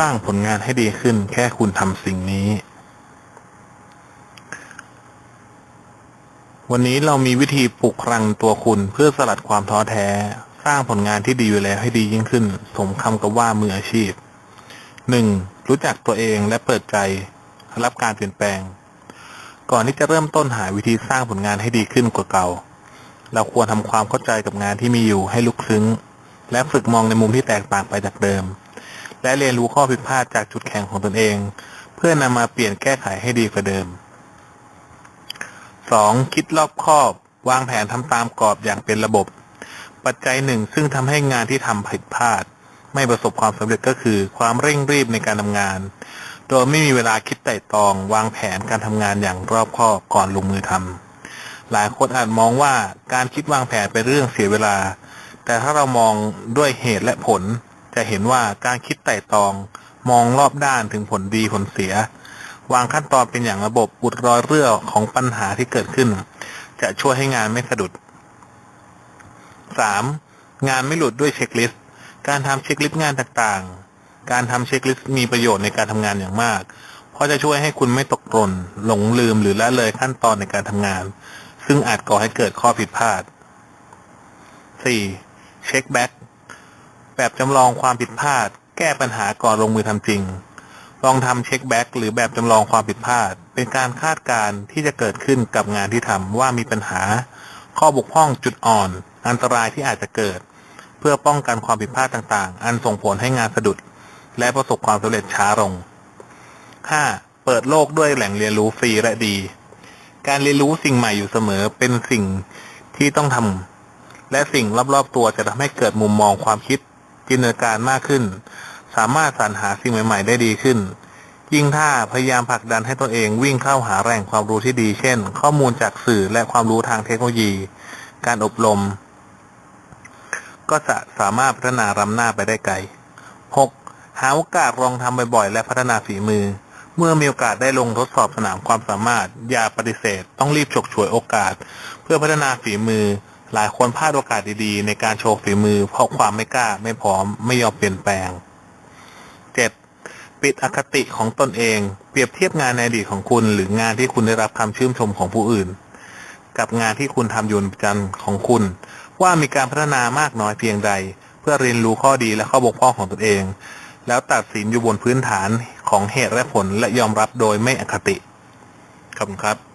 สร้างผลงานให้ดีขึ้น แค่คุณทำสิ่งนี้ วันนี้เรามีวิธีปลุกพลังตัวคุณเพื่อสลัดความท้อแท้ สร้างผลงานที่ดีอยู่แล้วให้ดียิ่งขึ้น สมคำกับว่ามืออาชีพหนึ่งรู้จักตัวเองและเปิดใจ รับการเปลี่ยนแปลง ก่อนที่จะเริ่มต้นหาวิธีสร้างผลงานให้ดีขึ้นกว่าเก่า เราควรทำความเข้าใจกับงานที่มีอยู่ให้ลึกซึ้ง และฝึกมองในมุมที่แตกต่างไปจากเดิม และเรียนรู้ข้อผิดพลาดจากจุดแข็งของตนเอง เพื่อนำมาเปลี่ยนแก้ไขให้ดีกว่าเดิม 2. คิดรอบคอบ วางแผนทำตามกรอบอย่างเป็นระบบ ปัจจัยหนึ่งซึ่งทำให้งานที่ทำผิดพลาด ไม่ประสบความสำเร็จก็คือ ความเร่งรีบในการทำงาน โดยไม่มีเวลาคิดไต่ตรอง วางแผนการทำงานอย่างรอบคอบก่อนลงมือทำหลายคนอาจมองว่าการคิดวางแผนเป็นเรื่องเสียเวลา แต่ถ้าเรามองด้วยเหตุและผล จะเห็นว่าการคิดไต่ตรอง มองรอบด้านถึงผลดีผลเสีย วางขั้นตอนเป็นอย่างระบบอุดรอยเรื่อของปัญหาที่เกิดขึ้น จะช่วยให้งานไม่สะดุด 3. งานไม่หลุดด้วยเช็คลิสต์ การทำเช็คลิสต์งานต่างๆ การทำเช็คลิสต์มีประโยชน์ในการทำงานอย่างมาก เพราะจะช่วยให้คุณไม่ตกหล่นหลงลืมหรือละเลยขั้นตอนในการทำงาน ซึ่งอาจก่อให้เกิดข้อผิดพลาด 4. เช็คแบ็ก แบบจำลองความผิดพลาด แก้ปัญหาก่อนลงมือทำจริง ลองทำเช็คแบ็กหรือแบบจำลองความผิดพลาด เป็นการคาดการณ์ที่จะเกิดขึ้นกับงานที่ทำว่ามีปัญหา ข้อบกพร่องจุดอ่อน อันตรายที่อาจจะเกิด เพื่อป้องกันความผิดพลาดต่างๆ อันส่งผลให้งานสะดุด และประสบความสำเร็จช้าลง 5. เปิดโลกด้วยแหล่งเรียนรู้ฟรีและดี การเรียนรู้สิ่งใหม่อยู่เสมอเป็นสิ่งที่ต้องทำและสิ่งรอบๆตัวจะทำให้เกิดมุมมองความคิด จินตนาการมากขึ้น สามารถสรรหาสิ่งใหม่ ๆ ได้ดีขึ้น ยิ่งถ้าพยายามผลักดันให้ตัวเองวิ่งเข้าหาแหล่งความรู้ที่ดี เช่น ข้อมูลจากสื่อและความรู้ทางเทคโนโลยี การอบรม ก็จะสามารถพัฒนารำหน้าไปได้ไกล 6. หาโอกาสลองทำบ่อยๆ และพัฒนาฝีมือ เมื่อมีโอกาสได้ลงทดสอบสนามความสามารถ อย่าปฏิเสธ ต้องรีบฉกฉวยโอกาส เพื่อพัฒนาฝีมือ หลายคนพลาดโอกาสดีๆ ในการโชว์ฝีมือ เพราะความไม่กล้าไม่พร้อมไม่ยอมเปลี่ยนแปลง 7. ปิดอคติของตนเอง เปรียบเทียบงานในอดีตของคุณหรืองานที่คุณได้รับคำชื่นชมของผู้อื่น กับงานที่คุณทำอยู่ประจำของคุณ ว่ามีการพัฒนามากน้อยเพียงใด เพื่อเรียนรู้ข้อดีและข้อบกพร่องของตนเอง แล้วตัดสินอยู่บนพื้นฐานของเหตุและผลและยอมรับโดยไม่อคติขอบคุณครับ